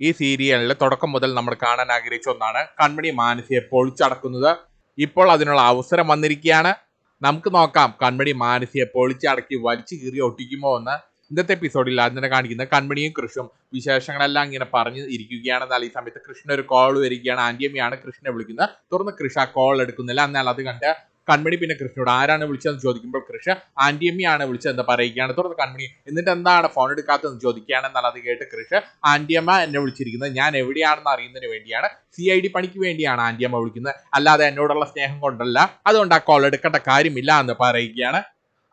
ഈ സീരിയലിൽ തുടക്കം മുതൽ നമ്മൾ കാണാൻ ആഗ്രഹിച്ച ഒന്നാണ് കൺമണി മാനസിയെ പൊളിച്ചടക്കുന്നത് ഇപ്പോൾ അതിനുള്ള അവസരം വന്നിരിക്കുകയാണ്. നമുക്ക് നോക്കാം കൺമണി മാനസിയെ പൊളിച്ചടക്കി വലിച്ചു കീറി ഒട്ടിക്കുമോ എന്ന്. ഇന്നത്തെ എപ്പിസോഡിൽ അതിനെ കാണിക്കുന്ന കൺമണിയും കൃഷും വിശേഷങ്ങളെല്ലാം ഇങ്ങനെ പറഞ്ഞു ഇരിക്കുകയാണ്. എന്നാൽ ഈ സമയത്ത് കൃഷ്ണ ഒരു കോൾ വരികയാണ്. ആന്റിയമ്മയാണ് കൃഷ്ണനെ വിളിക്കുന്നത്. തുറന്ന് കൃഷ്ണ കോൾ എടുക്കുന്നില്ല. എന്നാൽ അത് കണ്ട് കൺമണി പിന്നെ കൃഷ്ണയോട് ആരാണ് വിളിച്ചതെന്ന് ചോദിക്കുമ്പോൾ കൃഷ് ആന്റിയമ്മയാണ് വിളിച്ചതെന്ന് പറയുകയാണ്. തുടർന്ന് കൺമണി എന്നിട്ട് എന്താണ് ഫോൺ എടുക്കാത്തതെന്ന് ചോദിക്കുകയാണ്. എന്നാൽ അത് കേട്ട് കൃഷ് ആന്റിയമ്മ എന്നെ വിളിച്ചിരിക്കുന്നത് ഞാൻ എവിടെയാണെന്ന് അറിയുന്നതിന് വേണ്ടിയാണ്. സി ഐ ഡി പണിക്ക് വേണ്ടിയാണ് ആന്റിയമ്മ വിളിക്കുന്നത്. അല്ലാതെ എന്നോടുള്ള സ്നേഹം കൊണ്ടല്ല. അതുകൊണ്ട് ആ കോൾ എടുക്കേണ്ട കാര്യമില്ല എന്ന് പറയുകയാണ്.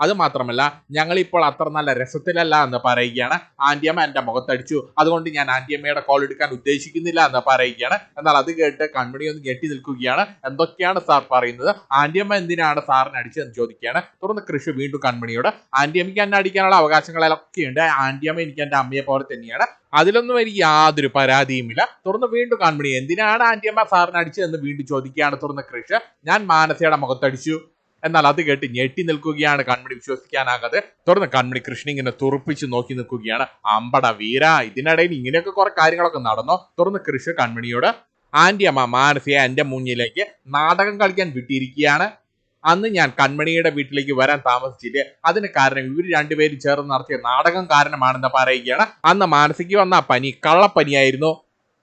അത് മാത്രമല്ല ഞങ്ങൾ ഇപ്പോൾ അത്ര നല്ല രസത്തിലല്ല എന്ന് പറയുകയാണ്. ആന്റിയമ്മ എന്റെ മുഖത്തടിച്ചു. അതുകൊണ്ട് ഞാൻ ആന്റിയമ്മയുടെ കോൾ എടുക്കാൻ ഉദ്ദേശിക്കുന്നില്ല എന്ന് പറയുകയാണ്. എന്നാൽ അത് കേട്ട് കൺമണി ഒന്ന് ഞെട്ടി നിൽക്കുകയാണ്. എന്തൊക്കെയാണ് സാർ പറയുന്നത്? ആന്റിയമ്മ എന്തിനാണ് സാറിനെ അടിച്ചതെന്ന് ചോദിക്കുകയാണ്. തുടർന്ന് കൃഷി വീണ്ടും കൺമണിയോട് ആന്റിയമ്മയ്ക്ക് എന്നെ അടിക്കാനുള്ള അവകാശങ്ങളൊക്കെ ഉണ്ട്. ആന്റിയമ്മ എനിക്ക് എന്റെ അമ്മയെ പോലെ തന്നെയാണ്. അതിലൊന്നും എനിക്ക് യാതൊരു പരാതിയുമില്ല. തുറന്ന് വീണ്ടും കൺമണി എന്തിനാണ് ആന്റിയമ്മ സാറിനെ അടിച്ചതെന്ന് വീണ്ടും ചോദിക്കുകയാണ്. തുറന്ന് കൃഷി ഞാൻ മാനസയുടെ മുഖത്തടിച്ചു. എന്നാൽ അത് കേട്ട് ഞെട്ടി നിൽക്കുകയാണ് കൺമണി. വിശ്വസിക്കാനാകാതെ തുടർന്ന് കൺമണി കൃഷ്ണൻ ഇങ്ങനെ തുറപ്പിച്ച് നോക്കി നിൽക്കുകയാണ്. അമ്പട വീര ഇതിനിടയിൽ ഇങ്ങനെയൊക്കെ കുറെ കാര്യങ്ങളൊക്കെ നടന്നോ? തുടർന്ന് കൃഷ്ണ കൺമണിയോട് ആന്റി അമ്മ മാനസിയെ എന്റെ മുന്നിലേക്ക് നാടകം കളിക്കാൻ വിട്ടിരിക്കുകയാണ്. അന്ന് ഞാൻ കൺമണിയുടെ വീട്ടിലേക്ക് വരാൻ താമസിച്ചില്ല? അതിന് കാരണം ഇവർ രണ്ടുപേരും ചേർന്ന് നടത്തിയ നാടകം കാരണമാണെന്ന് പറയുകയാണ്. അന്ന് മാനസിക്ക് വന്ന പനി കള്ളപ്പനിയായിരുന്നു.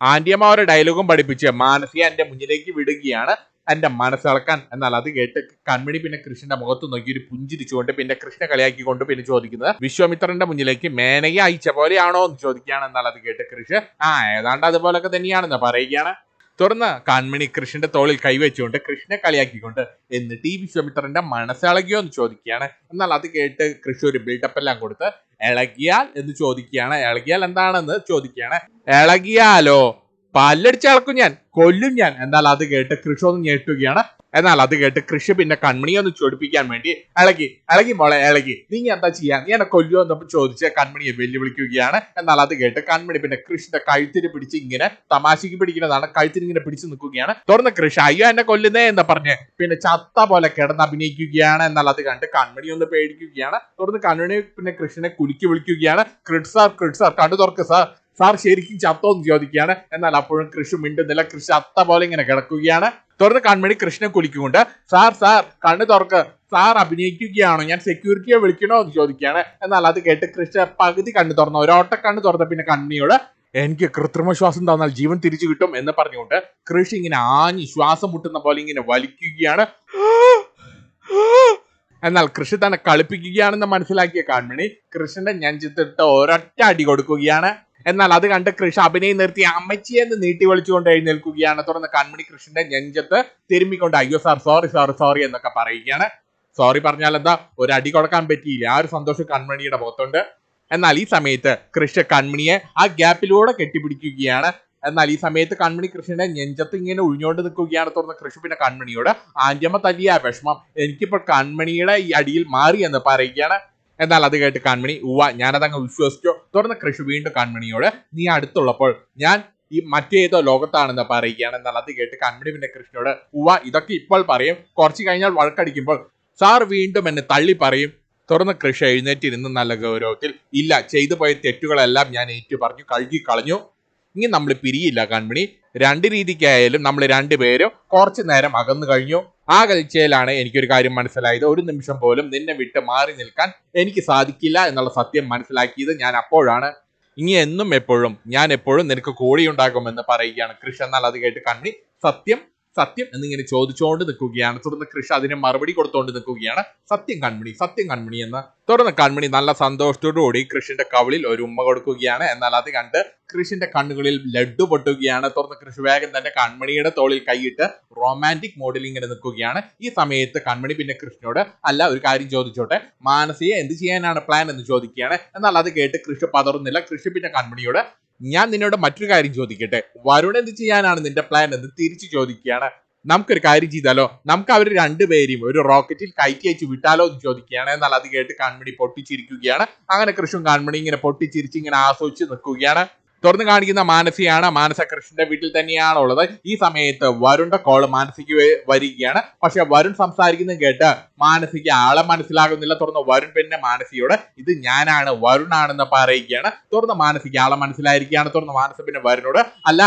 ആന്റിയമ്മ ഒരു ഡയലോഗും പഠിപ്പിച്ച് മാനസിയെ എന്റെ മുന്നിലേക്ക് വിടുകയാണ്. എന്റെ മനസ്സിളക്കാൻ എന്നാൽ അത് കേട്ട് കൺമണി പിന്നെ കൃഷ്ണന്റെ മുഖത്ത് നോക്കി ഒരു പുഞ്ചിരിച്ചുകൊണ്ട് പിന്നെ കൃഷ്ണ കളിയാക്കിക്കൊണ്ട് പിന്നെ ചോദിക്കുന്നത് വിശ്വാമിത്രന്റെ മുന്നിലേക്ക് മേനയെ അയച്ച പോലെയാണോ? എന്ന് ചോദിക്കുകയാണ്. എന്നാൽ അത് കേട്ട് കൃഷ് ആ ഏതാണ്ട് അതുപോലൊക്കെ തന്നെയാണെന്ന് പറയുകയാണ്. തുടർന്ന് കൺമണി കൃഷ്ണന്റെ തോളിൽ കൈവച്ചുകൊണ്ട് കൃഷ്ണനെ കളിയാക്കിക്കൊണ്ട് എന്നിട്ട് ഈ വിശ്വാമിത്രന്റെ മനസ്സിളകിയോ എന്ന് ചോദിക്കുകയാണ്. എന്നാൽ അത് കേട്ട് കൃഷി ഒരു ബിൽഡപ്പ് എല്ലാം കൊടുത്ത് ഇളകിയാൽ? എന്ന് ചോദിക്കുകയാണ്. ഇളകിയാൽ എന്താണെന്ന്? ചോദിക്കുകയാണ്. ഇളകിയാലോ? പല്ലടിച്ച് ഇളക്കും ഞാൻ കൊല്ലും ഞാൻ. എന്നാൽ അത് കേട്ട് കൃഷി ഒന്ന് ഞെട്ടുകയാണ്. എന്നാൽ അത് കേട്ട് കൃഷി പിന്നെ കൺമണിയെ ഒന്ന് ചൊടിപ്പിക്കാൻ വേണ്ടി ഇളകി ഇളകി മോളെ ഇളകി. നീ എന്താ ചെയ്യാൻ നീ എന്നെ കൊല്ലുമോ എന്നപ്പോ ചോദിച്ച് കൺമണിയെ വെല്ലുവിളിക്കുകയാണ്. എന്നാൽ അത് കേട്ട് കൺമണി പിന്നെ കൃഷിന്റെ കഴുത്തിന് പിടിച്ച് ഇങ്ങനെ തമാശക്ക് പിടിക്കുന്നതാണ്. കഴുത്തിന് ഇങ്ങനെ പിടിച്ചു നിൽക്കുകയാണ്. തുറന്ന് കൃഷി അയ്യോ എന്നെ കൊല്ലുന്നേ എന്ന് പറഞ്ഞ് പിന്നെ ചത്ത പോലെ കിടന്ന് അഭിനയിക്കുകയാണ്. എന്നാൽ അത് കണ്ട് കൺമണി ഒന്ന് പേടിക്കുകയാണ്. തുറന്ന് കൺമണി പിന്നെ കൃഷിനെ കുലുക്കി വിളിക്കുകയാണ്. ക്രിഡ് സാർ ക്രിഡ് സാർ കണ്ടു തുറക്ക് സാർ. സാർ ശരിക്കും ചത്തോ എന്ന് ചോദിക്കുകയാണ്. എന്നാൽ അപ്പോഴും കൃഷി മിണ്ടുന്നില്ല. കൃഷി അത്ത പോലെ ഇങ്ങനെ കിടക്കുകയാണ്. തുറന്ന് കൺമണി കൃഷ്ണനെ കുലിക്കുകൊണ്ട് സാർ സാർ കണ്ണ് തുറക്ക്. സാർ അഭിനയിക്കുകയാണോ? ഞാൻ സെക്യൂരിറ്റിയെ വിളിക്കണോ? എന്ന് ചോദിക്കുകയാണ്. എന്നാൽ അത് കേട്ട് കൃഷ്ണ പകുതി കണ്ണ് തുറന്നു. ഒരോട്ട കണ്ണ് തുറന്ന പിന്നെ കണ്ണിയോട് എനിക്ക് കൃത്രിമ ശ്വാസം തന്നാൽ ജീവൻ തിരിച്ചു കിട്ടും എന്ന് പറഞ്ഞുകൊണ്ട് കൃഷി ഇങ്ങനെ ആഞ്ഞി ശ്വാസം മുട്ടുന്ന പോലെ ഇങ്ങനെ വലിക്കുകയാണ്. എന്നാൽ കൃഷി തന്നെ കളിപ്പിക്കുകയാണെന്ന് മനസ്സിലാക്കിയ കൺമണി കൃഷ്ണന്റെ ഞഞ്ചിത്തിട്ട് ഒരൊറ്റ അടി കൊടുക്കുകയാണ്. എന്നാൽ അത് കണ്ട് കൃഷ് അഭിനയം നിർത്തി അമ്മച്ചി എന്ന് നീട്ടി വിളിച്ചുകൊണ്ട് എഴുന്നേൽക്കുകയാണ്. തുടർന്ന് കൺമണി കൃഷ്ണന്റെ നെഞ്ചത്ത് തിരുമ്മിക്കൊണ്ട് അയ്യോ സാർ സോറി സോറി സോറി എന്നൊക്കെ പറയുകയാണ്. സോറി പറഞ്ഞാൽ എന്താ ഒരു അടി കൊടുക്കാൻ പറ്റിയില്ല. ആ ഒരു സന്തോഷം കൺമണിയുടെ മുഖത്തുണ്ട്. എന്നാൽ ഈ സമയത്ത് കൃഷ് കൺമണിയെ ആ ഗ്യാപ്പിലൂടെ കെട്ടിപ്പിടിക്കുകയാണ്. എന്നാൽ ഈ സമയത്ത് കൺമണി കൃഷ്ണന്റെ നെഞ്ചത്ത് ഇങ്ങനെ ഒഴിഞ്ഞുകൊണ്ട് നിൽക്കുകയാണ്. തുടർന്ന് കൃഷി പിന്നെ കൺമണിയോട് ആന്റിയമ്മ തല്ലിയ വിഷമം. എനിക്കിപ്പോൾ കൺമണിയുടെ ഈ അടിയിൽ മാറി എന്ന് പറയുകയാണ്. എന്നാൽ അത് കേട്ട് കൺമണി ഉവ്വ ഞാനതങ്ങ് വിശ്വസിച്ചു. തുടർന്ന് കൃഷി വീണ്ടും കൺമണിയോട് നീ അടുത്തുള്ളപ്പോൾ ഞാൻ ഈ മറ്റേതോ ലോകത്താണെന്ന് പറയുകയാണ്. എന്നാൽ അത് കേട്ട് കൺമണി പിന്നെ കൃഷ്ണയോട് ഉവ ഇതൊക്കെ ഇപ്പോൾ പറയും. കുറച്ച് കഴിഞ്ഞാൽ വഴക്കടിക്കുമ്പോൾ സാർ വീണ്ടും എന്നെ തള്ളി പറയും. തുറന്ന് കൃഷി എഴുന്നേറ്റിരുന്ന് നല്ല ഗൗരവത്തിൽ ഇല്ല ചെയ്തു പോയ തെറ്റുകളെല്ലാം ഞാൻ ഏറ്റു പറഞ്ഞു കഴുകി കളഞ്ഞു. ഇനി നമ്മൾ പിരിയില്ല കൺമണി. രണ്ട് രീതിക്കായാലും നമ്മൾ രണ്ടുപേരും കുറച്ചു നേരം അകന്നു കഴിഞ്ഞു. ആ കളിച്ചയിലാണ് എനിക്കൊരു കാര്യം മനസ്സിലായത്. ഒരു നിമിഷം പോലും നിന്നെ വിട്ട് മാറി നിൽക്കാൻ എനിക്ക് സാധിക്കില്ല എന്നുള്ള സത്യം മനസ്സിലാക്കിയത് ഞാൻ അപ്പോഴാണ്. ഇനി എന്നും എപ്പോഴും ഞാൻ എപ്പോഴും നിനക്ക് കൂടെയുണ്ടാകുമെന്ന് പറയുകയാണ് കൃഷ്. എന്നാൽ അത് കേട്ട് കണ്ണി സത്യം സത്യം എന്നിങ്ങനെ ചോദിച്ചുകൊണ്ട് നിൽക്കുകയാണ്. തുടർന്ന് കൃഷ് അതിന് മറുപടി കൊടുത്തുകൊണ്ട് നിൽക്കുകയാണ്. സത്യം കൺമണി സത്യം കൺമണി എന്ന് തുടർന്ന് കൺമണി നല്ല സന്തോഷത്തോടുകൂടി കൃഷിന്റെ കവിളിൽ ഒരു ഉമ്മ കൊടുക്കുകയാണ്. എന്നാൽ അത് കണ്ട് കൃഷിന്റെ കണ്ണുകളിൽ ലഡ്ഡു പൊട്ടുകയാണ്. തുടർന്ന് കൃഷി വേഗം തന്നെ കൺമണിയുടെ തോളിൽ കൈയിട്ട് റൊമാന്റിക് മോഡിൽ ഇങ്ങനെ നിൽക്കുകയാണ്. ഈ സമയത്ത് കൺമണി പിന്നെ കൃഷ്ണനോട് അല്ല ഒരു കാര്യം ചോദിച്ചോട്ടെ. മാനസിയെ എന്ത് ചെയ്യാനാണ് പ്ലാൻ എന്ന് ചോദിക്കുകയാണ്. എന്നാൽ അത് കേട്ട് കൃഷി പതറുന്നില്ല. കൃഷി പിന്നെ കൺമണിയോട് ഞാൻ നിന്നോട് മറ്റൊരു കാര്യം ചോദിക്കട്ടെ. വരുൺ എന്ത് ചെയ്യാനാണ് നിന്റെ പ്ലാൻ എന്ന് തിരിച്ചു ചോദിക്കുകയാണ്. നമുക്കൊരു കാര്യം ചെയ്താലോ? നമുക്ക് അവർ രണ്ടുപേരെയും ഒരു റോക്കറ്റിൽ കയറ്റി അയച്ച് വിട്ടാലോ എന്ന് ചോദിക്കുകയാണ്. എന്നാൽ അത് കേട്ട് കൺമണി പൊട്ടിച്ചിരിക്കുകയാണ്. അങ്ങനെ കൃഷ്ണൻ കാൺമണി ഇങ്ങനെ പൊട്ടിച്ചിരിച്ച് ഇങ്ങനെ ആസ്വദിച്ച് നിൽക്കുകയാണ്. തുറന്നു കാണിക്കുന്ന മാനസിയാണ്. മാനസ കൃഷ്ണന്റെ വീട്ടിൽ തന്നെയാണ് ഉള്ളത് ഈ സമയത്ത് വരുണ്ട കോൾ മാനസിക്ക് വരികയാണ്. പക്ഷെ വരുൺ സംസാരിക്കുന്നത് കേട്ട് മാനസിക്ക് ആളെ മനസ്സിലാകുന്നില്ല. തുറന്ന് വരുൺ പിന്നെ മാനസിയോട് ഇത് ഞാനാണ് വരുണാണെന്ന് പറയുകയാണ്. തുറന്ന് മാനസിക്ക് ആളെ മനസ്സിലായിരിക്കുകയാണ്. തുറന്ന് മാനസ പിന്നെ വരുണോട് അല്ല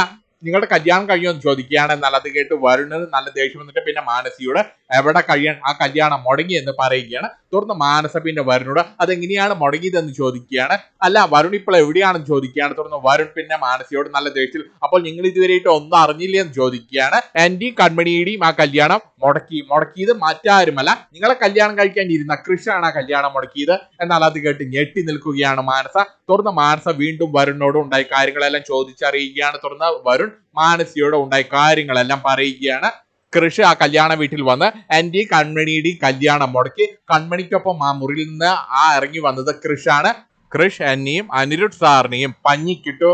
നിങ്ങളുടെ കല്യാണം കഴിഞ്ഞോ എന്ന് ചോദിക്കുകയാണ് എന്നാൽ അത് കേട്ട് വരുണിന് നല്ല ദേഷ്യം വന്നിട്ട് പിന്നെ മാനസിയോട് എവിടെ കഴിയാൻ ആ കല്യാണം മുടങ്ങി എന്ന് പറയുകയാണ്. തുടർന്ന് മാനസപ്പിന്റെ വരുണോട് അതെങ്ങനെയാണ് മുടങ്ങിയതെന്ന് ചോദിക്കുകയാണ്. അല്ല വരുൺ ഇപ്പോൾ എവിടെയാണെന്ന് ചോദിക്കുകയാണ്. തുടർന്ന് വരുൺ പിന്നെ മാനസിയോട് നല്ല ദേഷ്യത്തിൽ അപ്പോൾ നിങ്ങൾ ഇതുവരെയായിട്ട് ഒന്നും അറിഞ്ഞില്ല എന്ന് ചോദിക്കുകയാണ് എന്റെയും കൺമണിയുടെയും ആ കല്യാണം മുടക്കി മുടക്കിയത് മറ്റാരുമല്ല. നിങ്ങളെ കല്യാണം കഴിക്കാൻ ഇരുന്ന കൃഷാണ് ആ കല്യാണം മുടക്കിയത്. എന്നാൽ അത് കേട്ട് ഞെട്ടി നിൽക്കുകയാണ് മാനസ. തുടർന്ന് മാനസ വീണ്ടും വരുണിനോട് ഉണ്ടായ കാര്യങ്ങളെല്ലാം ചോദിച്ചറിയുകയാണ്. തുടർന്ന് വരുൺ മാനസിയോട് ഉണ്ടായി കാര്യങ്ങളെല്ലാം പറയുകയാണ്. കൃഷി ആ കല്യാണ വീട്ടിൽ വന്ന് എന്റെ കൺമണിയുടെ കല്യാണം മുടക്കി കൺമണിക്കൊപ്പം ആ മുറിയിൽ നിന്ന് ആ ഇറങ്ങി വന്നത് കൃഷാണ്. കൃഷ് എന്നെയും അനിരുദ്ധ് സാറിനെയും പഞ്ഞിക്കിട്ടു.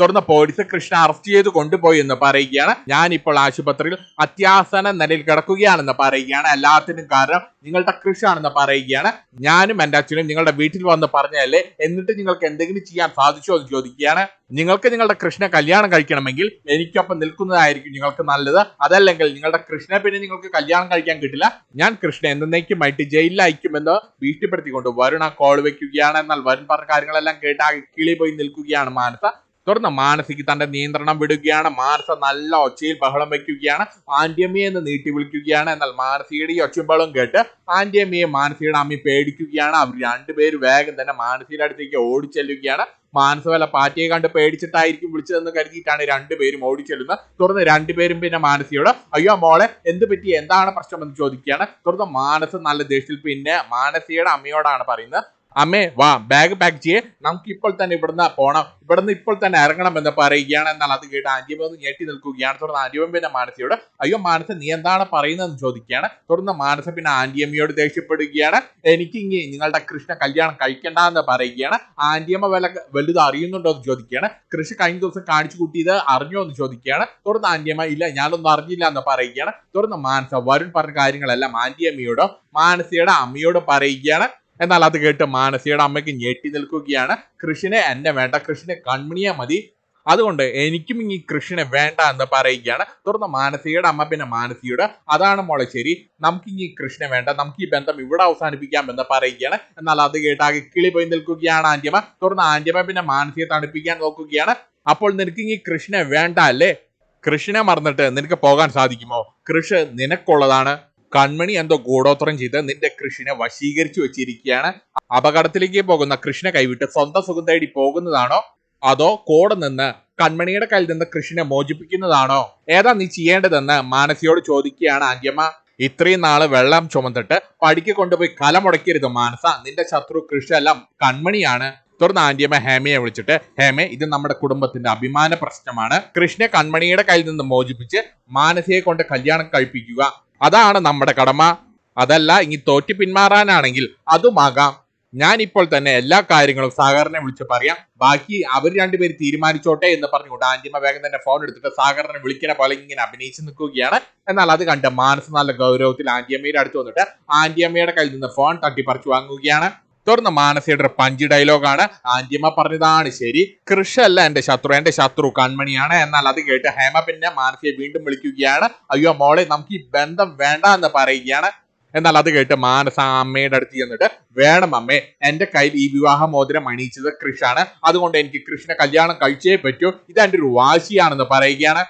തുടർന്ന് പോലീസ് കൃഷ്ണ അറസ്റ്റ് ചെയ്ത് കൊണ്ടുപോയി എന്ന് പറയുകയാണ്. ഞാൻ ഇപ്പോൾ ആശുപത്രിയിൽ അത്യാസന നിലയിൽ കിടക്കുകയാണെന്ന് പറയുകയാണ്. എല്ലാത്തിനും കാരണം നിങ്ങളുടെ കൃഷാണെന്ന് പറയുകയാണ്. ഞാനും എന്റെ അച്ഛനും നിങ്ങളുടെ വീട്ടിൽ വന്ന് പറഞ്ഞതല്ലേ? എന്നിട്ട് നിങ്ങൾക്ക് എന്തെങ്കിലും ചെയ്യാൻ സാധിച്ചോ എന്ന് ചോദിക്കുകയാണ്. നിങ്ങൾക്ക് നിങ്ങളുടെ കൃഷ്ണ കല്യാണം കഴിക്കണമെങ്കിൽ എനിക്കൊപ്പം നിൽക്കുന്നതായിരിക്കും നിങ്ങൾക്ക് നല്ലത്. അതല്ലെങ്കിൽ നിങ്ങളുടെ കൃഷ്ണ പിന്നെ നിങ്ങൾക്ക് കല്യാണം കഴിക്കാൻ കിട്ടില്ല. ഞാൻ കൃഷ്ണ എന്നേക്കുമായിട്ട് ജയിലിൽ അയക്കുമെന്ന് ഭീഷണിപ്പെടുത്തിക്കൊണ്ട് വരുണ കോൾ വെക്കുകയാണ്. എന്നാൽ വരുൺ പറഞ്ഞ കാര്യങ്ങളെല്ലാം കേട്ട് കിളി പോയി നിൽക്കുകയാണ് മാനസ. തുടർന്ന് മാനസിക്ക് തന്റെ നിയന്ത്രണം വിടുകയാണ്. മാനസ നല്ല ഒച്ചയിൽ ബഹളം വയ്ക്കുകയാണ് ആന്റിയമ്മയെ എന്ന് നീട്ടി വിളിക്കുകയാണ്. എന്നാൽ മാനസിയുടെ ഈ ഒച്ചമ്പളം കേട്ട് ആന്റിയമ്മയെ മാനസിയുടെ അമ്മി പേടിക്കുകയാണ്. അവർ രണ്ടുപേരും വേഗം തന്നെ മാനസിയുടെ അടുത്തേക്ക് ഓടിച്ചെല്ലുകയാണ്. മാനസ വല്ല പാറ്റിയെ കണ്ട് പേടിച്ചിട്ടായിരിക്കും വിളിച്ചതെന്ന് കരുതിയിട്ടാണ് രണ്ടുപേരും ഓടിച്ചെല്ലുന്നത്. തുടർന്ന് രണ്ടുപേരും പിന്നെ മാനസിയോട് അയ്യോ മോളെ എന്ത് പറ്റി? എന്താണ് പ്രശ്നം? എന്ന് ചോദിക്കുകയാണ്. തുടർന്ന് മാനസ നല്ല ദേഷ്യത്തിൽ പിന്നെ മാനസിയുടെ അമ്മയോടാണ് പറയുന്നത്. അമ്മേ വാ ബാഗ് പാക്ക് ചെയ്യേ. നമുക്ക് ഇപ്പോൾ തന്നെ ഇവിടുന്ന് പോകണം ഇവിടുന്ന് ഇപ്പോൾ തന്നെ ഇറങ്ങണം എന്ന് പറയുകയാണ്. എന്നാൽ അത് കേട്ട് ആന്റിയമ്മ ഒന്ന് ഞെട്ടി നിൽക്കുകയാണ്. തുടർന്ന് ആന്റിയമ്മ പിന്നെ മാനസിയോട് അയ്യോ മാനസ നീ എന്താണ് പറയുന്നതെന്ന് ചോദിക്കുകയാണ്. തുടർന്ന് മാനസ പിന്നെ ആന്റിയമ്മയോട് ദേഷ്യപ്പെടുകയാണ്. എനിക്ക് ഇനി നിങ്ങളുടെ കൃഷ്ണ കല്യാണം കഴിക്കണ്ട എന്ന് പറയുകയാണ് ആന്റിയമ്മ വില വലുത് അറിയുന്നുണ്ടോ എന്ന് ചോദിക്കുകയാണ്. കൃഷി കഴിഞ്ഞ ദിവസം കാണിച്ചു കൂട്ടിയത് അറിഞ്ഞോ എന്ന് ചോദിക്കുകയാണ്. തുടർന്ന് ആന്റിയമ്മ ഇല്ല ഞാനൊന്നും അറിഞ്ഞില്ല എന്ന് പറയുകയാണ്. തുടർന്ന് മാനസ വരുൺ പറഞ്ഞ കാര്യങ്ങളെല്ലാം ആന്റിയമ്മയോടോ മാനസയുടെ അമ്മയോടും പറയുകയാണ്. എന്നാൽ അത് കേട്ട് മാനസിയുടെ അമ്മയ്ക്ക് ഞെട്ടി നിൽക്കുകയാണ്. കൃഷിനെ എന്നെ വേണ്ട കൃഷിനെ കൺമണിയെ മതി. അതുകൊണ്ട് എനിക്കും ഈ കൃഷിനെ വേണ്ട എന്ന് പറയുകയാണ്. തുടർന്ന് മാനസികയുടെ അമ്മ പിന്നെ മാനസിയുടെ അതാണ് മോളെ ശരി നമുക്ക് ഈ കൃഷിനെ വേണ്ട നമുക്ക് ഈ ബന്ധം ഇവിടെ അവസാനിപ്പിക്കാം എന്ന് പറയുകയാണ്. എന്നാൽ അത് കേട്ടാകെ കിളി പോയി നിൽക്കുകയാണ് ആന്റിയമ്മ തുടർന്ന് ആന്റിയമ്മ പിന്നെ മാനസിയെ തണുപ്പിക്കാൻ നോക്കുകയാണ്. അപ്പോൾ നിനക്ക് ഈ കൃഷിനെ വേണ്ട അല്ലേ? കൃഷിനെ മറന്നിട്ട് നിനക്ക് പോകാൻ സാധിക്കുമോ? കൃഷി നിനക്കുള്ളതാണ്. കൺമണി എന്തോ ഗൂഢോത്രം ചെയ്ത് നിന്റെ കൃഷിനെ വശീകരിച്ചു വെച്ചിരിക്കുകയാണ്. അപകടത്തിലേക്ക് പോകുന്ന കൃഷിനെ കൈവിട്ട് സ്വന്തം സുഖം തേടി പോകുന്നതാണോ? അതോ കോട് നിന്ന് കൺമണിയുടെ കയ്യിൽ നിന്ന് കൃഷിനെ മോചിപ്പിക്കുന്നതാണോ? ഏതാ നീ ചെയ്യേണ്ടതെന്ന് മാനസിയോട് ചോദിക്കുകയാണ് ആദ്യമ്മ ഇത്രയും നാൾ വെള്ളം ചുമന്നിട്ട് പടിക്ക് കൊണ്ടുപോയി കല മുടക്കരുത് മാനസ. നിന്റെ ശത്രു കൃഷിയെല്ലാം കൺമണിയാണ്. തുടർന്ന് ആന്റിയമ്മ ഹേമയെ വിളിച്ചിട്ട് ഹേമേ ഇത് നമ്മുടെ കുടുംബത്തിന്റെ അഭിമാന പ്രശ്നമാണ്. കൃഷ്ണ കൺമണിയുടെ കയ്യിൽ നിന്ന് മോചിപ്പിച്ച് മാനസിയെ കൊണ്ട് കല്യാണം കഴിപ്പിക്കുക. അതാണ് നമ്മുടെ കടമ. അതല്ല ഇനി തോറ്റു പിന്മാറാനാണെങ്കിൽ അതുമാകാം ഞാൻ ഇപ്പോൾ തന്നെ എല്ലാ കാര്യങ്ങളും സാഗറിനെ വിളിച്ച് പറയാം. ബാക്കി അവർ രണ്ടുപേര് തീരുമാനിച്ചോട്ടെ എന്ന് പറഞ്ഞുകൊണ്ട് ആന്റിമ വേഗം തന്നെ ഫോൺ എടുത്തിട്ട് സാഗറിനെ വിളിക്കുന്ന പോലെ ഇങ്ങനെ അഭിനയിച്ച് നിൽക്കുകയാണ്. എന്നാൽ അത് കണ്ട് മാനസ് നല്ല ഗൗരവത്തിൽ ആന്റിയമ്മയുടെ അടുത്ത് വന്നിട്ട് ആന്റിയമ്മയുടെ കയ്യിൽ നിന്ന് ഫോൺ തട്ടിപ്പറിച്ചു വാങ്ങുകയാണ്. തുടർന്ന് മാനസിയുടെ ഒരു പഞ്ച് ഡയലോഗാണ് ആന്റിയമ്മ പറഞ്ഞതാണ് ശരി കൃഷല്ല എന്റെ ശത്രു എന്റെ ശത്രു കൺമണിയാണ്. എന്നാൽ അത് കേട്ട് ഹേമ പിന്നെ മാനസിയെ വീണ്ടും വിളിക്കുകയാണ്. അയ്യോ മോളെ നമുക്ക് ഈ ബന്ധം വേണ്ട എന്ന് പറയുകയാണ്. എന്നാൽ അത് കേട്ട് മാനസ അമ്മയുടെ അടുത്ത് ചെന്നിട്ട് വേണം അമ്മേ എന്റെ കയ്യിൽ ഈ വിവാഹ മോതിരം അണിയിച്ചത് കൃഷാണ്. അതുകൊണ്ട് എനിക്ക് കൃഷ്ണ കല്യാണം കഴിച്ചേ പറ്റൂ. ഇത് എന്റെ ഒരു വാശിയാണെന്ന് പറയുകയാണ്.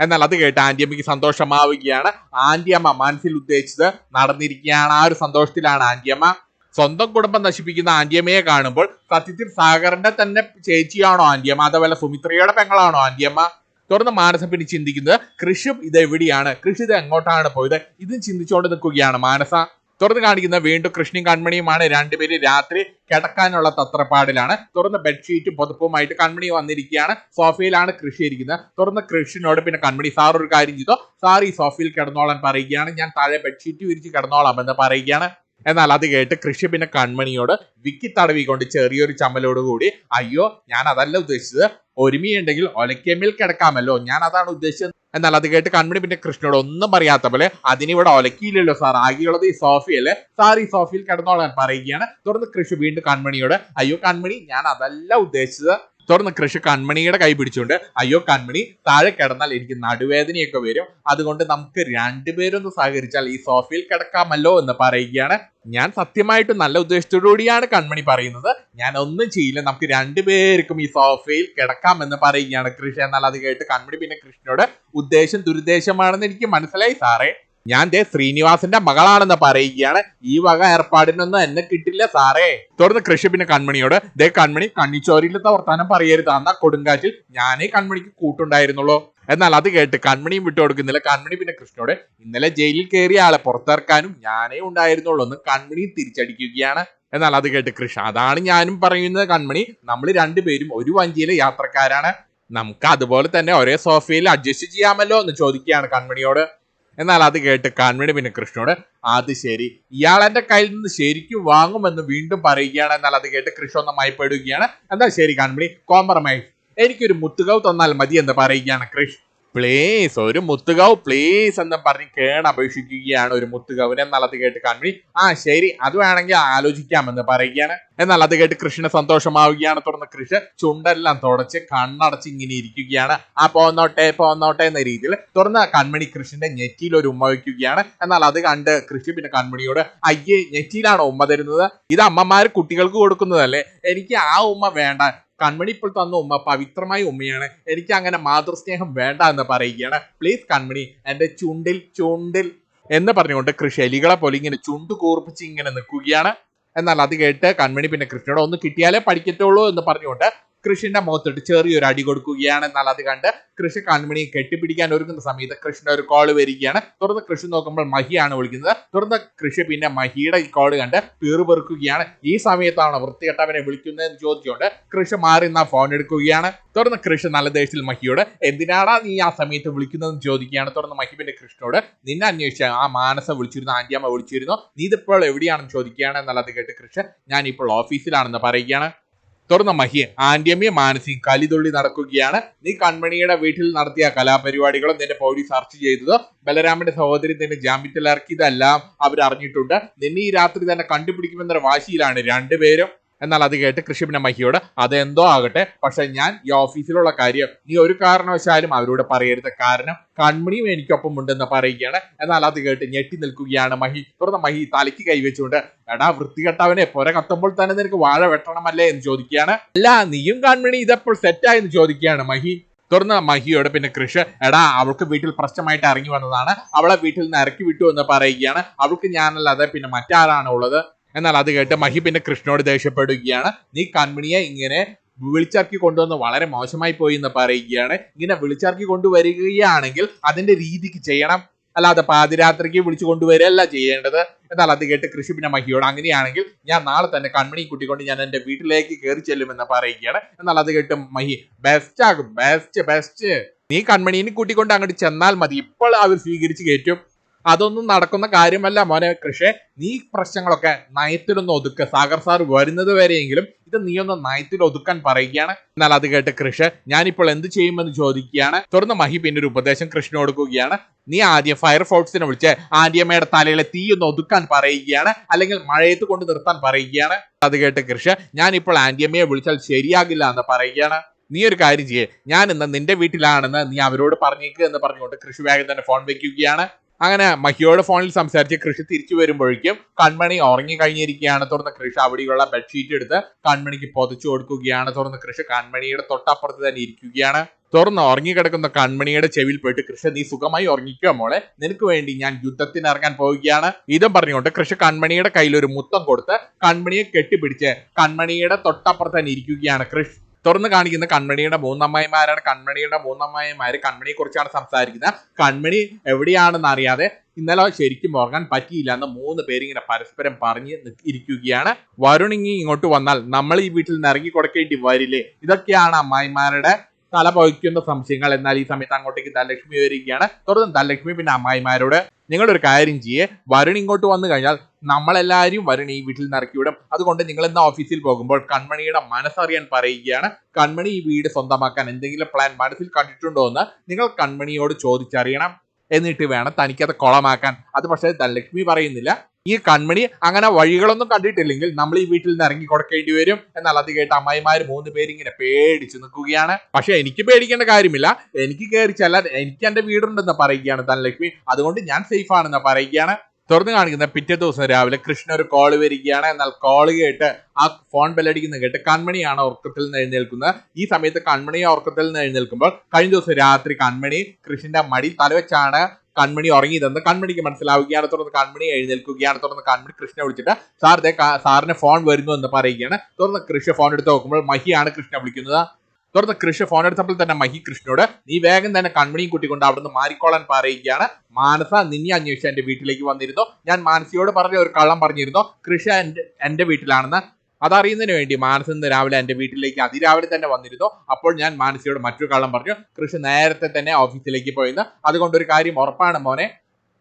എന്നാൽ അത് കേട്ട് ആന്റിയമ്മയ്ക്ക് സന്തോഷമാവുകയാണ്. ആന്റിയമ്മ മനസ്സിൽ ഉദ്ദേശിച്ചത് നടന്നിരിക്കുകയാണ്. ആ ഒരു സന്തോഷത്തിലാണ് ആന്റിയമ്മ സ്വന്തം കുടുംബം നശിപ്പിക്കുന്ന ആന്റിയമ്മയെ കാണുമ്പോൾ സത്യത്തിൽ സാഗറിന്റെ തന്നെ ചേച്ചിയാണോ ആന്റിയമ്മ അതേപോലെ സുമിത്രയുടെ പെങ്ങളാണോ ആന്റിയമ്മ തുടർന്ന് മാനസ പിന്നെ ചിന്തിക്കുന്നത് കൃഷി ഇത് എവിടെയാണ് കൃഷി ഇത് എങ്ങോട്ടാണ് പോയത്? ഇതും ചിന്തിച്ചുകൊണ്ട് നിൽക്കുകയാണ് മാനസ. തുറന്ന് കാണിക്കുന്ന വീണ്ടും കൃഷ്ണയും കൺമണിയുമാണ് രണ്ടുപേരും രാത്രി കിടക്കാനുള്ള തത്രപ്പാടിലാണ്. തുറന്ന് ബെഡ്ഷീറ്റും പുതപ്പുമായിട്ട് കൺമണി വന്നിരിക്കുകയാണ്. സോഫയിലാണ് കൃഷി ഇരിക്കുന്നത്. തുറന്ന് കൃഷ്ണനോട് പിന്നെ കൺമണി സാർ ഒരു കാര്യം ചെയ്തോ? സാർ ഈ സോഫയിൽ കിടന്നോളാൻ പറയുകയാണ്. ഞാൻ താഴെ ബെഡ്ഷീറ്റ് വിരിച്ച് കിടന്നോളാം എന്ന് പറയുകയാണ്. എന്നാൽ അത് കേട്ട് കൃഷി പിന്നെ കൺമണിയോട് വിക്കി തടവിക്കൊണ്ട് ചെറിയൊരു ചമ്മലോട് കൂടി അയ്യോ ഞാൻ അതല്ല ഉദ്ദേശിച്ചത്. ഒരുമിയുണ്ടെങ്കിൽ ഒലക്കേമിൽ കിടക്കാമല്ലോ. ഞാൻ അതാണ് ഉദ്ദേശിച്ചത്. എന്നാൽ അത് കേട്ട് കൺമണി പിന്നെ കൃഷ്ണനോട് ഒന്നും പറയാത്ത പോലെ അതിനിവിടെ ഒലക്കിയില്ലല്ലോ സാർ. ആകെയുള്ളത് ഈ സോഫിയല്ലേ സാർ ഈ സോഫിയിൽ കിടന്നോളാൻ പറയുകയാണ്. തുടർന്ന് കൃഷി വീണ്ടും കൺമണിയോട് അയ്യോ കൺമണി ഞാൻ അതല്ല ഉദ്ദേശിച്ചത്. തുറന്ന് കൃഷി കൺമണിയുടെ കൈ പിടിച്ചുകൊണ്ട് അയ്യോ കൺമണി താഴെ കിടന്നാൽ എനിക്ക് നടുവേദനയൊക്കെ വരും. അതുകൊണ്ട് നമുക്ക് രണ്ടുപേരൊന്ന് സഹകരിച്ചാൽ ഈ സോഫയിൽ കിടക്കാമല്ലോ എന്ന് പറയുകയാണ്. ഞാൻ സത്യമായിട്ടും നല്ല ഉദ്ദേശത്തോടുകൂടിയാണ് കൺമണി പറയുന്നത്. ഞാൻ ഒന്നും ചെയ്യില്ല. നമുക്ക് രണ്ടുപേർക്കും ഈ സോഫയിൽ കിടക്കാം എന്ന് പറയുകയാണ് കൃഷി. എന്നാൽ അത് കേട്ട് കൺമണി പിന്നെ കൃഷ്ണനോട് ഉദ്ദേശം ദുരുദ്ദേശമാണെന്ന് എനിക്ക് മനസ്സിലായി സാറേ. ഞാൻ ദേ ശ്രീനിവാസന്റെ മകളാണെന്ന് പറയുകയാണ്. ഈ വക ഏർപ്പാടിനൊന്നും എന്നെ കിട്ടില്ല സാറേ. തുടർന്ന് കൃഷി പിന്നെ കൺമണിയോട് ദേ കൺമണി കണ്ണിച്ചോരിയിലത്തെ വർത്താനം പറയരുത്. അന്നാ കൊടുങ്കാറ്റിൽ ഞാനേ കൺമണിക്ക് കൂട്ടുണ്ടായിരുന്നുള്ളൂ. എന്നാൽ അത് കേട്ട് കൺമണിയും വിട്ടു കൊടുക്കുന്നില്ല. കൺമണി പിന്നെ കൃഷ്ണനോട് ഇന്നലെ ജയിലിൽ കയറിയ ആളെ പുറത്തിറക്കാനും ഞാനേ ഉണ്ടായിരുന്നുള്ളൂ എന്ന് കൺമണി തിരിച്ചടിക്കുകയാണ്. എന്നാൽ അത് കേട്ട് കൃഷ്ണ അതാണ് ഞാനും പറയുന്നത് കൺമണി. നമ്മൾ രണ്ടുപേരും ഒരു വഞ്ചിയിലെ യാത്രക്കാരാണ്. നമുക്ക് അതുപോലെ തന്നെ ഒരേ സോഫയിൽ അഡ്ജസ്റ്റ് ചെയ്യാമല്ലോ എന്ന് ചോദിക്കുകയാണ് കൺമണിയോട്. എന്നാൽ അത് കേട്ട് കൺമണി പിന്നെ കൃഷ്ണോട് അത് ശരി. ഇയാൾ എന്റെ കയ്യിൽ നിന്ന് ശരിക്കും വാങ്ങുമെന്ന് വീണ്ടും പറയുകയാണ്. എന്നാൽ അത് കേട്ട് കൃഷ്ണ ഒന്ന് മയപ്പെടുകയാണ്. എന്നാൽ ശരി കാൺമണി കോംപ്രമൈസ്. എനിക്കൊരു മുത്തുകവ് തന്നാൽ മതി എന്ന് പറയുകയാണ് കൃഷ് പ്ലീസ് ഒരു മുത്തുകാവ് പ്ലീസ് എന്ന് പറഞ്ഞ് കേണപേക്ഷിക്കുകയാണ് ഒരു മുത്തുകാവിനെ എന്നാൽ അത് കേട്ട് കൺവി ആ ശരി. അത് വേണമെങ്കിൽ ആലോചിക്കാമെന്ന് പറയുകയാണ്. എന്നാൽ അത് കേട്ട് കൃഷ്ണ സന്തോഷമാവുകയാണ്. തുടർന്ന് കൃഷ്ണ ചുണ്ടെല്ലാം തുടച്ച് കണ്ണടച്ച് ഇങ്ങനെ ഇരിക്കുകയാണ്. ആ പോന്നോട്ടെ പോന്നോട്ടെ എന്ന രീതിയിൽ തുടർന്ന് കൺമണി കൃഷ്ണന്റെ നെറ്റിയിൽ ഒരു ഉമ്മ വയ്ക്കുകയാണ്. എന്നാൽ അത് കണ്ട് കൃഷി പിന്നെ കൺമണിയോട് അയ്യേ നെറ്റിയിലാണ് ഉമ്മ തരുന്നത്? ഇത് അമ്മമാർ കുട്ടികൾക്ക് കൊടുക്കുന്നതല്ലേ? എനിക്ക് ആ ഉമ്മ വേണ്ട. കൺമണി ഇപ്പോൾ തന്ന ഉമ്മ പവിത്രമായ ഉമ്മയാണ്. എനിക്ക് അങ്ങനെ മാതൃസ്നേഹം വേണ്ട എന്ന് പറയുകയാണ്. പ്ലീസ് കൺമണി എന്റെ ചുണ്ടിൽ ചുണ്ടിൽ എന്ന് പറഞ്ഞുകൊണ്ട് കൃഷി എലികളെ പോലെ ഇങ്ങനെ ചുണ്ടു കൂർപ്പിച്ച് ഇങ്ങനെ നിൽക്കുകയാണ്. എന്നാൽ അത് കേട്ട് കൺമണി പിന്നെ കൃഷ്ണയോട് ഒന്ന് കിട്ടിയാലേ പഠിക്കത്തുള്ളൂ എന്ന് പറഞ്ഞുകൊണ്ട് കൃഷിന്റെ മുഖത്തിട്ട് ചെറിയൊരു അടി കൊടുക്കുകയാണ്. എന്നാൽ അത് കണ്ട് കൃഷി കൺമണിയെ കെട്ടിപ്പിടിക്കാൻ ഒരുങ്ങുന്ന സമയത്ത് കൃഷിന്റെ ഒരു കോൾ വരികയാണ്. തുടർന്ന് കൃഷി നോക്കുമ്പോൾ മഹിയാണ് വിളിക്കുന്നത്. തുടർന്ന് കൃഷി പിന്നെ മഹിയുടെ കോൾ കണ്ട് പീറുപെറുക്കുകയാണ്. ഈ സമയത്താണ് വൃത്തികെട്ടവനെ വിളിക്കുന്നതെന്ന് ചോദിച്ചുകൊണ്ട് കൃഷി മാറി നിന്നാ ഫോൺ എടുക്കുകയാണ്. തുടർന്ന് കൃഷി നല്ല ദേഷ്യത്തിൽ മഹിയോട് എന്തിനാടാ നീ ആ സമയത്ത് വിളിക്കുന്നതെന്ന് ചോദിക്കുകയാണ്? തുടർന്ന് മഹി പിന്നെ കൃഷ്ണനോട് നിന്നെ അന്വേഷിച്ച ആ മാനസ വിളിച്ചിരുന്നു ആന്റിയമ്മ വിളിച്ചിരുന്നു. നീ ഇതിപ്പോൾ എവിടെയാണെന്ന് ചോദിക്കുകയാണ്? എന്നുള്ളത് കേട്ട് കൃഷി ഞാൻ ഇപ്പോൾ ഓഫീസിലാണെന്ന് പറയുകയാണ്. തുറന്ന മഹിയൻ ആന്റിയമ്മയും മാനസിയും കലിതുള്ളി നടക്കുകയാണ്. നീ കൺമണിയുടെ വീട്ടിൽ നടത്തിയ കലാപരിപാടികളും നിന്റെ പോലീസ് അറസ്റ്റ് ചെയ്തത്. ബലരാമന്റെ സഹോദരി നിന്നെ ജാമ്യത്തിൽ ഇറക്കിയതെല്ലാം അവർ അറിഞ്ഞിട്ടുണ്ട് നിന്നെ ഈ രാത്രി തന്നെ കണ്ടുപിടിക്കുമെന്നൊരു വാശിയിലാണ് രണ്ടുപേരും. എന്നാൽ അത് കേട്ട് കൃഷിപിന്റെ മഹിയോട് അതെന്തോ ആകട്ടെ പക്ഷെ ഞാൻ ഈ ഓഫീസിലുള്ള കാര്യം നീ ഒരു കാരണവശാലും അവരോട് പറയരുത്. കാരണം കൺമണിയും എനിക്കൊപ്പം ഉണ്ടെന്ന് പറയുകയാണ്. എന്നാൽ അത് കേട്ട് ഞെട്ടി നിൽക്കുകയാണ് മഹി. തുറന്ന മഹി തലയ്ക്ക് കൈവച്ചുകൊണ്ട് എടാ വൃത്തികെട്ടവനെ പുര കത്തുമ്പോൾ തന്നെ നിനക്ക് വാഴ വെട്ടണമല്ലേ? എന്ന് ചോദിക്കുകയാണ്. അല്ല നീയും കൺമണി ഇതെപ്പോൾ സെറ്റായെന്ന് ചോദിക്കുകയാണ് മഹി. തുറന്ന മഹിയോട് പിന്നെ കൃഷ് എടാ അവൾക്ക് വീട്ടിൽ പ്രശ്നമായിട്ട് ഇറങ്ങി വന്നതാണ്. അവളെ വീട്ടിൽ നിന്ന് ഇറക്കി വിട്ടു എന്ന് പറയുകയാണ്. അവൾക്ക് ഞാനല്ലാതെ പിന്നെ മറ്റാരാണ് ഉള്ളത്? എന്നാൽ അത് കേട്ട് മഹി പിന്നെ കൃഷ്ണനോട് ദേഷ്യപ്പെടുകയാണ്. നീ കൺമണിയെ ഇങ്ങനെ വിളിച്ചിറക്കി കൊണ്ടുവന്ന് വളരെ മോശമായി പോയി എന്ന് പറയുകയാണ്. ഇങ്ങനെ വിളിച്ചിറക്കി കൊണ്ടുവരികയാണെങ്കിൽ അതിന്റെ രീതിക്ക് ചെയ്യണം. അല്ലാതെ പാതിരാത്രിക്ക് വിളിച്ചു കൊണ്ടുവരികയല്ല ചെയ്യേണ്ടത്. എന്നാൽ അത് കേട്ട് കൃഷി പിന്നെ മഹിയോട് അങ്ങനെയാണെങ്കിൽ ഞാൻ നാളെ തന്നെ കൺമണി കൂട്ടിക്കൊണ്ട് ഞാൻ എന്റെ വീട്ടിലേക്ക് കയറി ചെല്ലുമെന്ന് പറയുകയാണ്. എന്നാൽ അത് കേട്ട് മഹി ബെസ്റ്റ് ആകും ബെസ്റ്റ് ബെസ്റ്റ്. നീ കൺമണീനെ കൂട്ടിക്കൊണ്ട് അങ്ങോട്ട് ചെന്നാൽ മതി. ഇപ്പോൾ അവർ സ്വീകരിച്ച് കയറ്റും. അതൊന്നും നടക്കുന്ന കാര്യമല്ല മോനെ കൃഷേ നീ പ്രശ്നങ്ങളൊക്കെ നയത്തിലൊന്ന് ഒതുക്കുക സാഗർ സാർ വരുന്നത് വരെയെങ്കിലും ഇത് നീ ഒന്ന് നയത്തിൽ ഒതുക്കാൻ പറയുകയാണ്. എന്നാൽ അത് കേട്ട് കൃഷ് ഞാനിപ്പോൾ എന്ത് ചെയ്യുമെന്ന് ചോദിക്കുകയാണ്. തുടർന്ന് മഹി പിന്നെ ഒരു ഉപദേശം കൃഷ്ണ കൊടുക്കുകയാണ്. നീ ആദ്യം ഫയർഫോഴ്സിനെ വിളിച്ച് ആന്റിയമ്മയുടെ തലയിലെ തീ ഒന്ന് ഒതുക്കാൻ പറയുകയാണ്. അല്ലെങ്കിൽ മഴയത്ത് കൊണ്ട് നിർത്താൻ പറയുകയാണ്. അത് കേട്ട് കൃഷ് ഞാനിപ്പോൾ ആന്റിയമ്മയെ വിളിച്ചാൽ ശരിയാകില്ല എന്ന് പറയുകയാണ്. നീ ഒരു കാര്യം ചെയ്യേ. ഞാൻ ഇന്ന് നിന്റെ വീട്ടിലാണെന്ന് നീ അവരോട് പറഞ്ഞേക്ക് എന്ന് പറഞ്ഞുകൊണ്ട് കൃഷി വേഗം തന്നെ ഫോൺ വെക്കുകയാണ്. അങ്ങനെ മഹിയോട് ഫോണിൽ സംസാരിച്ച് കൃഷി തിരിച്ചു വരുമ്പോഴേക്കും കൺമണി ഉറങ്ങി കഴിഞ്ഞിരിക്കുകയാണ്. തുറന്ന് കൃഷി അവിടെയുള്ള ബെഡ്ഷീറ്റ് എടുത്ത് കൺമണിക്ക് പൊതിച്ചു കൊടുക്കുകയാണ്. തുറന്ന് കൃഷി കൺമണിയുടെ തൊട്ടപ്പുറത്ത് തന്നെ ഇരിക്കുകയാണ്. തുറന്ന് ഉറങ്ങിക്കിടക്കുന്ന കൺമണിയുടെ ചെവിയിൽ പോയിട്ട് കൃഷി നീ സുഖമായി ഉറങ്ങിക്കുക മോളെ? നിനക്ക് വേണ്ടി ഞാൻ യുദ്ധത്തിന് ഇറങ്ങാൻ പോവുകയാണ്. ഇതും പറഞ്ഞുകൊണ്ട് കൃഷി കൺമണിയുടെ കയ്യിൽ ഒരു മുത്തം കൊടുത്ത് കൺമണിയെ കെട്ടിപ്പിടിച്ച് കൺമണിയുടെ തൊട്ടപ്പുറത്ത് തന്നെ ഇരിക്കുകയാണ്. കൃഷ് തുറന്ന് കാണിക്കുന്ന കൺമണിയുടെ മൂന്നമ്മായിമാരാണ്. കൺമണിയുടെ മൂന്നമ്മായിമാര് കൺമണിയെ കുറിച്ചാണ് സംസാരിക്കുന്നത്. കൺമണി എവിടെയാണെന്ന് അറിയാതെ ഇന്നലെ ശരിക്കും ഉറങ്ങാൻ പറ്റിയില്ല എന്ന് മൂന്ന് പേരിങ്ങനെ പരസ്പരം പറഞ്ഞ് ഇരിക്കുകയാണ് ഇരിക്കുകയാണ്. വരുണിങ്ങി ഇങ്ങോട്ട് വന്നാൽ നമ്മൾ ഈ വീട്ടിൽ നിന്ന് ഇറങ്ങി കൊടുക്കേണ്ടി വരില്ലേ? ഇതൊക്കെയാണ് അമ്മായിമാരുടെ തല പൊയ്ക്കുന്ന സംശയങ്ങൾ. എന്നാൽ ഈ സമയത്ത് അങ്ങോട്ടേക്ക് ധനലക്ഷ്മി വരികയാണ്. തുടർന്ന് ധനലക്ഷ്മി പിന്നെ അമ്മായിമാരോട് നിങ്ങളൊരു കാര്യം ചെയ്യേ. വരുൺ ഇങ്ങോട്ട് വന്നു കഴിഞ്ഞാൽ നമ്മളെല്ലാവരും വരണം ഈ വീട്ടിൽ നിന്ന് ഇറക്കിവിടും അതുകൊണ്ട് നിങ്ങൾ ഇന്ന് ഓഫീസിൽ പോകുമ്പോൾ കൺമണിയുടെ മനസ്സറിയാൻ പറയുകയാണ്. കൺമണി ഈ വീട് സ്വന്തമാക്കാൻ എന്തെങ്കിലും പ്ലാൻ മനസ്സിൽ കണ്ടിട്ടുണ്ടോ എന്ന് നിങ്ങൾ കൺമണിയോട് ചോദിച്ചറിയണം. എന്നിട്ട് വേണം തനിക്കത് കുളമാക്കാൻ. അത് പക്ഷേ ധനലക്ഷ്മി പറയുന്നില്ല. ഈ കൺമണി അങ്ങനെ വഴികളൊന്നും കണ്ടിട്ടില്ലെങ്കിൽ നമ്മൾ ഈ വീട്ടിൽ നിന്ന് ഇറങ്ങി കൊടുക്കേണ്ടി വരും. എന്നാൽ അത് കേട്ട് അമ്മായിമാർ മൂന്ന് പേരിങ്ങനെ പേടിച്ച് നിൽക്കുകയാണ്. പക്ഷെ എനിക്ക് പേടിക്കേണ്ട കാര്യമില്ല. എനിക്ക് കയറി എനിക്ക് എന്റെ വീടുണ്ടെന്ന് പറയുകയാണ് ധനലക്ഷ്മി അതുകൊണ്ട് ഞാൻ സേഫ് ആണെന്ന് പറയുകയാണ്. തുറന്നു കാണിക്കുന്ന പിറ്റേ ദിവസം രാവിലെ കൃഷ്ണ ഒരു കോൾ വരികയാണ്. എന്നാൽ കോൾ കേട്ട് ആ ഫോൺ ബെല്ലടിക്കുന്ന കേട്ട് കൺമണിയാണ് ഉറക്കത്തിൽ നിന്ന് എഴുന്നേൽക്കുന്നത്. ഈ സമയത്ത് കൺമണി ഉറക്കത്തിൽ നിന്ന് എഴുന്നേൽക്കുമ്പോൾ കഴിഞ്ഞ ദിവസം രാത്രി കൺമണി കൃഷ്ണന്റെ മടി തലവെച്ചാണ് കൺമണി ഉറങ്ങിയതെന്ന് കൺമണിക്ക് മനസ്സിലാവുകയാണ്. തുടർന്ന് കൺമണി എഴുന്നേൽക്കുകയാണ്. തുടർന്ന് കൺമണി കൃഷ്ണനെ വിളിച്ചിട്ട് സാറിന്റെ സാറിന് ഫോൺ വരുന്നു എന്ന് പറയുകയാണ്. തുടർന്ന് കൃഷ്ണ ഫോൺ എടുത്ത് നോക്കുമ്പോൾ മഹിയാണ് കൃഷ്ണ വിളിക്കുന്നത്. തുടർന്ന് കൃഷി ഫോൺ എടുത്തപ്പോൾ തന്നെ മഹി കൃഷ്ണനോട് നീ വേഗം തന്നെ കൺമണിയും കൂട്ടിക്കൊണ്ട് അവിടുന്ന് മാറിക്കോളാൻ പറയുകയാണ്. മാനസ നിന്നെ അന്വേഷിച്ച് എന്റെ വീട്ടിലേക്ക് വന്നിരുന്നു. ഞാൻ മാനസിയോട് പറഞ്ഞ ഒരു കള്ളം പറഞ്ഞിരുന്നു. കൃഷി എന്റെ എന്റെ വീട്ടിലാണെന്ന്. അതറിയുന്നതിന് വേണ്ടി മാനസ ഇന്ന് രാവിലെ എന്റെ വീട്ടിലേക്ക് അതിരാവിലെ തന്നെ വന്നിരുന്നു. അപ്പോൾ ഞാൻ മാനസിയോട് മറ്റൊരു കള്ളം പറഞ്ഞു. കൃഷി നേരത്തെ തന്നെ ഓഫീസിലേക്ക് പോയിരുന്നു അതുകൊണ്ട് ഒരു കാര്യം ഉറപ്പാണ് മോനെ.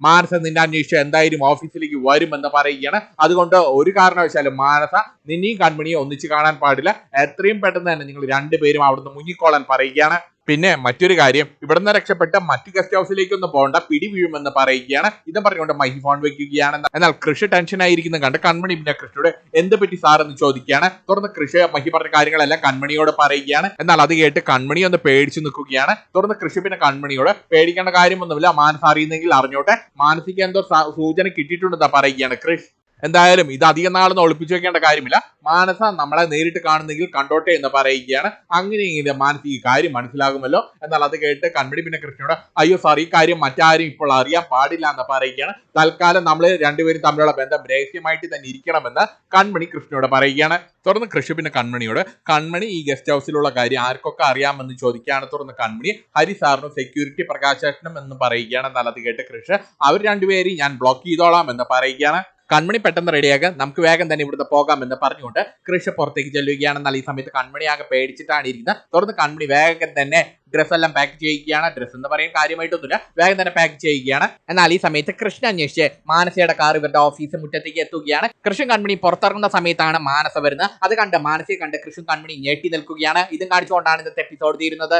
മാനസ നിന്നെ അന്വേഷിച്ച് എന്തായാലും ഓഫീസിലേക്ക് വരുമെന്ന് പറയുകയാണ്. അതുകൊണ്ട് ഒരു കാരണവശാലും മാനസ നിന്നെയും കൺമണിയും ഒന്നിച്ച് കാണാൻ പാടില്ല. എത്രയും പെട്ടെന്ന് തന്നെ നിങ്ങൾ രണ്ടുപേരും അവിടുന്ന് മുങ്ങിക്കോളാൻ പറയുകയാണ്. പിന്നെ മറ്റൊരു കാര്യം ഇവിടുന്ന് രക്ഷപ്പെട്ട മറ്റു ഗസ്റ്റ് ഹൗസിലേക്ക് ഒന്ന് പോകണ്ട പിടി വീഴുമെന്ന് പറയുകയാണ്. ഇതും പറഞ്ഞുകൊണ്ട് മഹി ഫോൺ വെക്കുകയാണ്. എന്നാൽ കൃഷി ടെൻഷൻ ആയിരിക്കുന്ന. കണ്ട് കൺമണി പിന്നെ കൃഷിയോട് എന്ത് പറ്റി സാർ എന്ന് ചോദിക്കുകയാണ്. തുടർന്ന് കൃഷി മഹി പറഞ്ഞ കാര്യങ്ങളെല്ലാം കൺമണിയോട് പറയുകയാണ്. എന്നാൽ അത് കേട്ട് കൺമണി ഒന്ന് പേടിച്ചു നിൽക്കുകയാണ്. തുടർന്ന് കൃഷി പിന്നെ കൺമണിയോട് പേടിക്കേണ്ട കാര്യമൊന്നുമില്ല. മാനസ് അറിയുന്നെങ്കിൽ അറിഞ്ഞോട്ടെ. മാനസിക എന്തോ സൂചന കിട്ടിയിട്ടുണ്ടെന്നാ പറയുകയാണ് കൃഷ്. എന്തായാലും ഇത് അധികം നാളൊന്നും ഒളിപ്പിച്ചു വെക്കേണ്ട കാര്യമില്ല. മാനസ നമ്മളെ നേരിട്ട് കാണുന്നെങ്കിൽ കണ്ടോട്ടെ എന്ന് പറയുകയാണ്. അങ്ങനെയെങ്കിൽ മാനസിക ഈ കാര്യം മനസ്സിലാകുമല്ലോ. എന്നാൽ അത് കേട്ട് കൺമണി പിന്നെ കൃഷ്ണനോട് അയ്യോ സാർ ഈ കാര്യം മറ്റാരും ഇപ്പോൾ അറിയാൻ പാടില്ല എന്ന് പറയുകയാണ്. തൽക്കാലം നമ്മൾ രണ്ടുപേരും തമ്മിലുള്ള ബന്ധം രഹസ്യമായിട്ട് തന്നെ ഇരിക്കണമെന്ന് കൺമണി കൃഷ്ണനോട് പറയുകയാണ്. തുടർന്ന് കൃഷി പിന്നെ കൺമണിയോട് കൺമണി ഈ ഗസ്റ്റ് ഹൗസിലുള്ള കാര്യം ആർക്കൊക്കെ അറിയാമെന്ന് ചോദിക്കുകയാണ് തുടർന്ന് കൺമണി ഹരി സാറിനും സെക്യൂരിറ്റി പ്രകാശനം എന്ന് പറയുകയാണ്. എന്നാൽ അത് കേട്ട് കൃഷി അവർ രണ്ടുപേരെയും ഞാൻ ബ്ലോക്ക് ചെയ്തോളാം എന്ന് പറയുകയാണ്. കൺമണി പെട്ടെന്ന് റെഡിയാക്കുക നമുക്ക് വേഗം തന്നെ ഇവിടുന്ന് പോകാം എന്ന് പറഞ്ഞുകൊണ്ട് കൃഷി പുറത്തേക്ക് ചെല്ലുകയാണെന്നാൽ ഈ സമയത്ത് കൺമണി ആകെ പേടിച്ചിട്ടാണ് ഇരിക്കുന്നത്. തുടർന്ന് കൺമണി വേഗം തന്നെ ഡ്രസ് എല്ലാം പാക്ക് ചെയ്യുകയാണ് ഡ്രസ് എന്ന് പറയാൻ കാര്യമായിട്ടൊന്നുമില്ല. വേഗം തന്നെ പാക്ക് ചെയ്യുകയാണ്. എന്നാൽ ഈ സമയത്ത് കൃഷ്ണ അന്വേഷിച്ച് മാനസയുടെ കാർ ഇവരുടെ ഓഫീസ് മുറ്റത്തേക്ക് എത്തുകയാണ്. കൃഷ്ണൻ കൺമണി പുറത്തിറങ്ങുന്ന സമയത്താണ് മാനസ വരുന്നത്. അത് കണ്ട് മാനസയെ കണ്ട് കൃഷ്ണൻ കൺമണി ഞെട്ടി നിൽക്കുകയാണ്. ഇതും കാണിച്ചുകൊണ്ടാണ് ഇന്നത്തെ എപ്പിസോഡ് തീരുന്നത്.